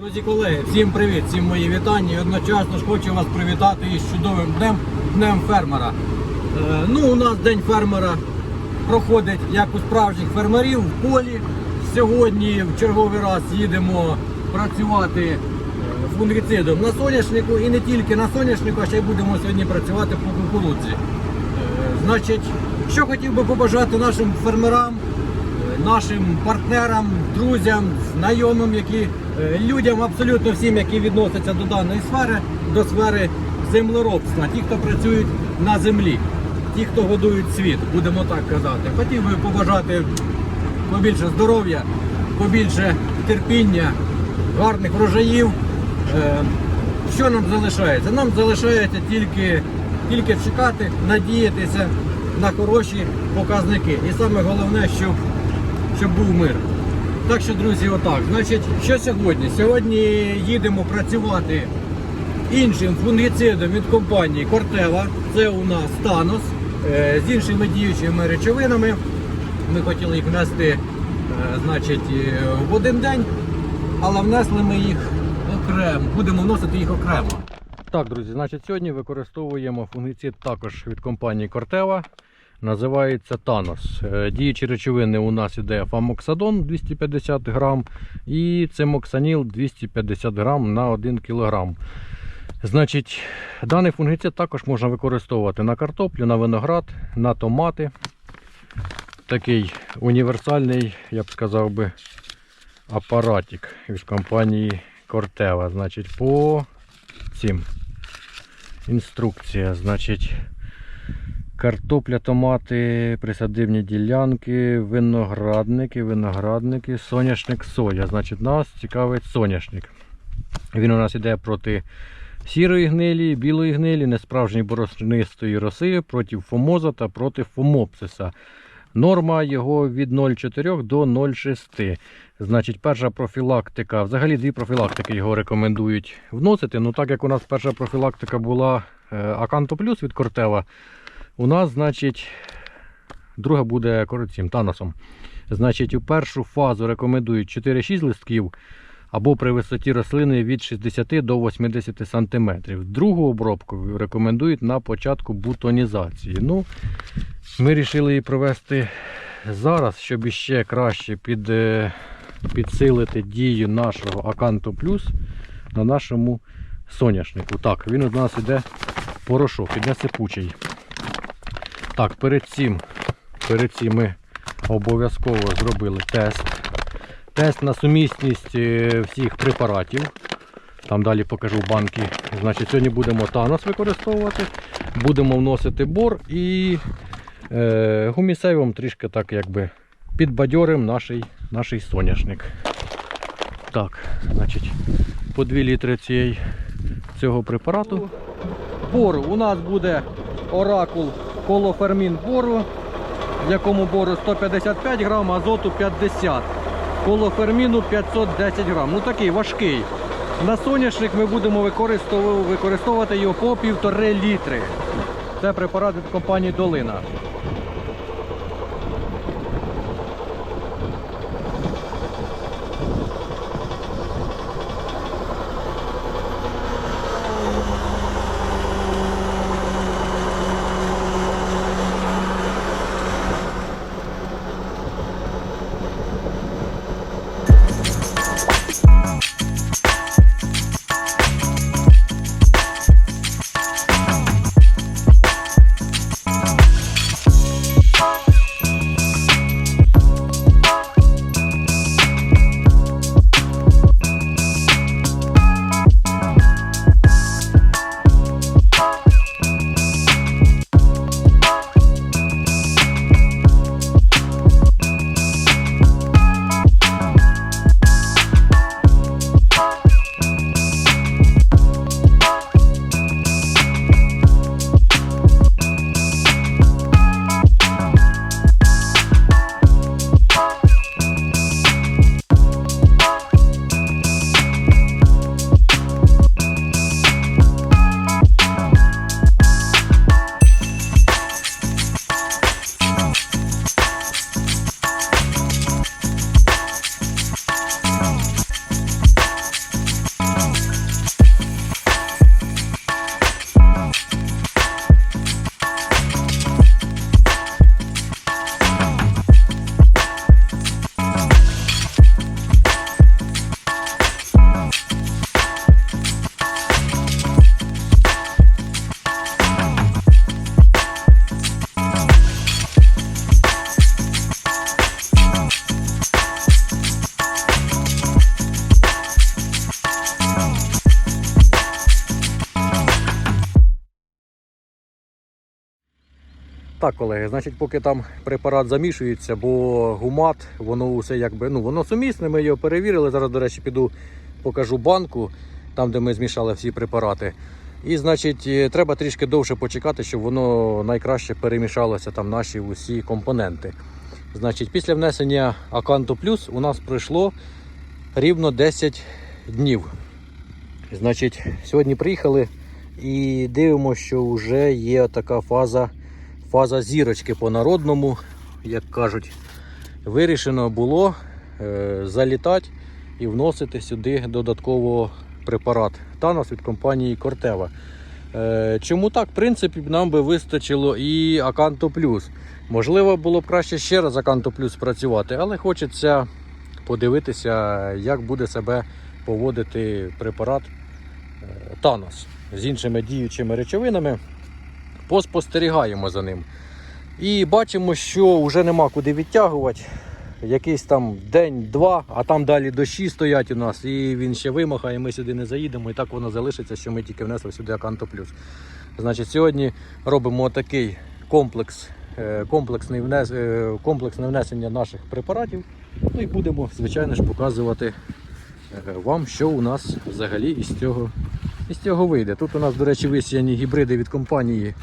Друзі, колеги, всім привіт, всім мої вітання. І одночасно ж хочу вас привітати із чудовим днем, днем фермера. Е, ну, у нас день фермера проходить як у справжніх фермерів в полі. Сьогодні в черговий раз їдемо працювати е, фунгіцидом на соняшнику і не тільки на соняшнику, а ще й будемо сьогодні працювати по кукурудзі. Е, Значить, що хотів би побажати нашим фермерам, нашим партнерам, друзям, знайомим, які е, людям, абсолютно всім, які відносяться до даної сфери, до сфери землеробства, ті, хто працюють на землі, ті, хто годують світ, будемо так казати. Хотів би побажати побільше здоров'я, побільше терпіння, гарних врожаїв. Е, Що нам залишається? Нам залишається тільки, тільки чекати, надіятися на хороші показники. І саме головне, щоб, щоб був мир. Так що, друзі, отак. Значить, що сьогодні? Сьогодні їдемо працювати іншим фунгіцидом від компанії Кортева. Це у нас Танос е, з іншими діючими речовинами. Ми хотіли їх внести е, значить, е, в один день, але внесли ми їх окремо. Будемо вносити їх окремо. Так, друзі, значить, сьогодні використовуємо фунгіцид також від компанії Кортева. Називається Танос. Е, Діючі речовини у нас іде фамоксадон 250 грам і цимоксаніл 250 грам на 1 кілограм. Значить, даний фунгіцид також можна використовувати на картоплю, на виноград, на томати. Такий універсальний, я б сказав би, апаратик від компанії Corteva. Значить, по цим інструкція. Значить, картопля, томати, присадибні ділянки, виноградники, виноградники, соняшник, соя. Значить, нас цікавить соняшник. Він у нас іде проти сірої гнилі, білої гнилі, несправжньої борошнистої роси, проти фомоза та проти фомопсиса. Норма його від 0,4 до 0,6. Значить, перша профілактика, взагалі дві профілактики його рекомендують вносити. Ну, так як у нас перша профілактика була Аканто Плюс від Кортева, у нас, значить, друга буде кор- цим таносом. Значить, у першу фазу рекомендують 4-6 листків або при висоті рослини від 60 до 80 см. Другу обробку рекомендують на початку бутонізації. Ну, ми вирішили її провести зараз, щоб іще краще під, е, підсилити дію нашого Аканто Плюс на нашому соняшнику. Так, він у нас іде порошок, іде сипучий. Так, перед цим, перед цим ми обов'язково зробили тест. Тест на сумісність е, всіх препаратів. Там далі покажу банки. Значить, сьогодні будемо Танос використовувати, будемо вносити бор і е, гумісейвом трішки так якби підбадьорим наш, наш соняшник. Так, значить, по 2 літри цієї, цього препарату. Бору у нас буде оракул колофермін бору, в якому бору 155 грам, азоту 50 колоферміну 510 грам. Ну такий важкий. На соняшник ми будемо використовувати його по півтори літри. Це препарат від компанії Долина. Так, колеги, значить, поки там препарат замішується, бо гумат, воно все якби, ну, воно сумісне, ми його перевірили. Зараз, до речі, піду покажу банку, там, де ми змішали всі препарати. І, значить, е, треба трішки довше почекати, щоб воно найкраще перемішалося там наші усі компоненти. Значить, після внесення Аканту Плюс у нас пройшло рівно 10 днів. Значить, сьогодні приїхали і дивимося, що вже є така фаза, фаза зірочки по народному, як кажуть. Вирішено було е, залітати і вносити сюди додатково препарат Танос від компанії Кортева. Чому так? В принципі, нам би вистачило і Аканто Плюс. Можливо, було б краще ще раз Аканто Плюс працювати, але хочеться подивитися, як буде себе поводити препарат е, Танос з іншими діючими речовинами. Поспостерігаємо за ним. І бачимо, що вже нема куди відтягувати. Якийсь там день-два, а там далі дощі стоять у нас, і він ще вимахає, ми сюди не заїдемо, і так воно залишиться, що ми тільки внесли сюди Аканто Плюс. Значить, сьогодні робимо такий комплекс, е, комплексний внес, е, комплексне внесення наших препаратів. Ну і будемо, звичайно ж, показувати е, вам, що у нас взагалі із цього, із цього вийде. Тут у нас, до речі, висіяні гібриди від компанії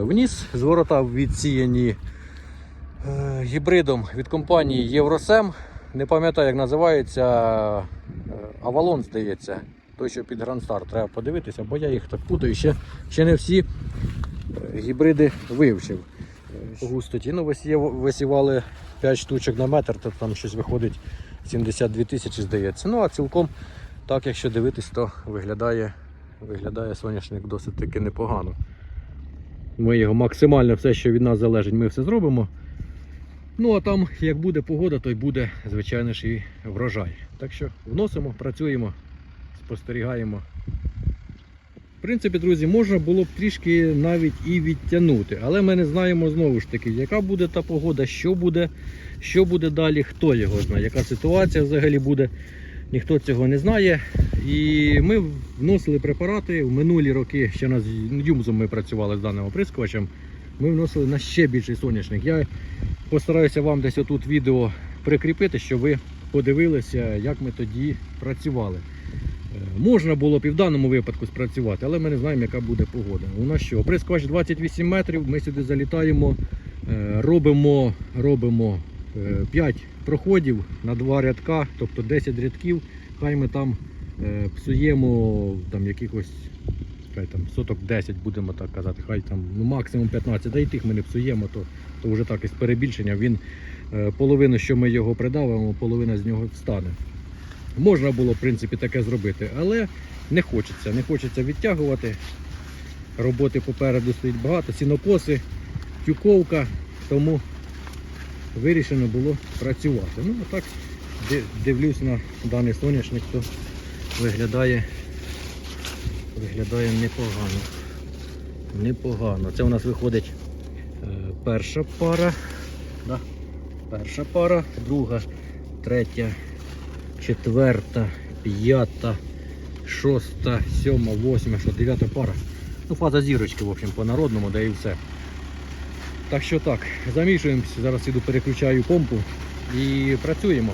вниз, зворота відсіяні е, гібридом від компанії Євросем. Не пам'ятаю, як називається е, Авалон, здається. Той, що під Star. Треба подивитися, бо я їх так путаю. Ще, ще не всі е, гібриди вивчив. По густоті. Ну, висівали 5 штучок на метр, то там щось виходить 72 тисячі, здається. Ну, а цілком, так, якщо дивитись, то виглядає, виглядає соняшник досить таки непогано. Ми його максимально все, що від нас залежить, ми все зробимо. Ну а там, як буде погода, то й буде, звичайно ж, і врожай. Так що вносимо, працюємо, спостерігаємо. В принципі, друзі, можна було б трішки навіть і відтягнути, але ми не знаємо знову ж таки, яка буде та погода, що буде, що буде далі, хто його знає, яка ситуація взагалі буде, ніхто цього не знає. І ми вносили препарати в минулі роки, ще на Юмзом ми працювали з даним оприскувачем. Ми вносили на ще більший соняшник. Я постараюся вам десь отут відео прикріпити, щоб ви подивилися, як ми тоді працювали. Е, Можна було б і в даному випадку спрацювати, але ми не знаємо, яка буде погода. У нас що? Оприскувач 28 метрів, ми сюди залітаємо, е, робимо, робимо 5 проходів на 2 рядка, тобто 10 рядків. Хай ми там е, псуємо там якихось там соток 10, будемо так казати, хай там ну, максимум 15, да і тих ми не псуємо, то, то вже так із перебільшення. Він е, половину, що ми його придавимо, половина з нього встане. Можна було, в принципі, таке зробити, але не хочеться. Не хочеться відтягувати. Роботи попереду стоїть багато, сінокоси, тюковка, тому вирішено було працювати. Ну, а так дивлюсь на даний соняшник, то виглядає, виглядає непогано. Непогано. Це у нас виходить е, перша пара. Да? Перша пара, друга, третя, четверта, п'ята, шоста, сьома, восьма, що дев'ята пара. Ну, фаза зірочки, в общем, по народному, да і все. Так що так, замішуємося, зараз іду переключаю помпу і працюємо.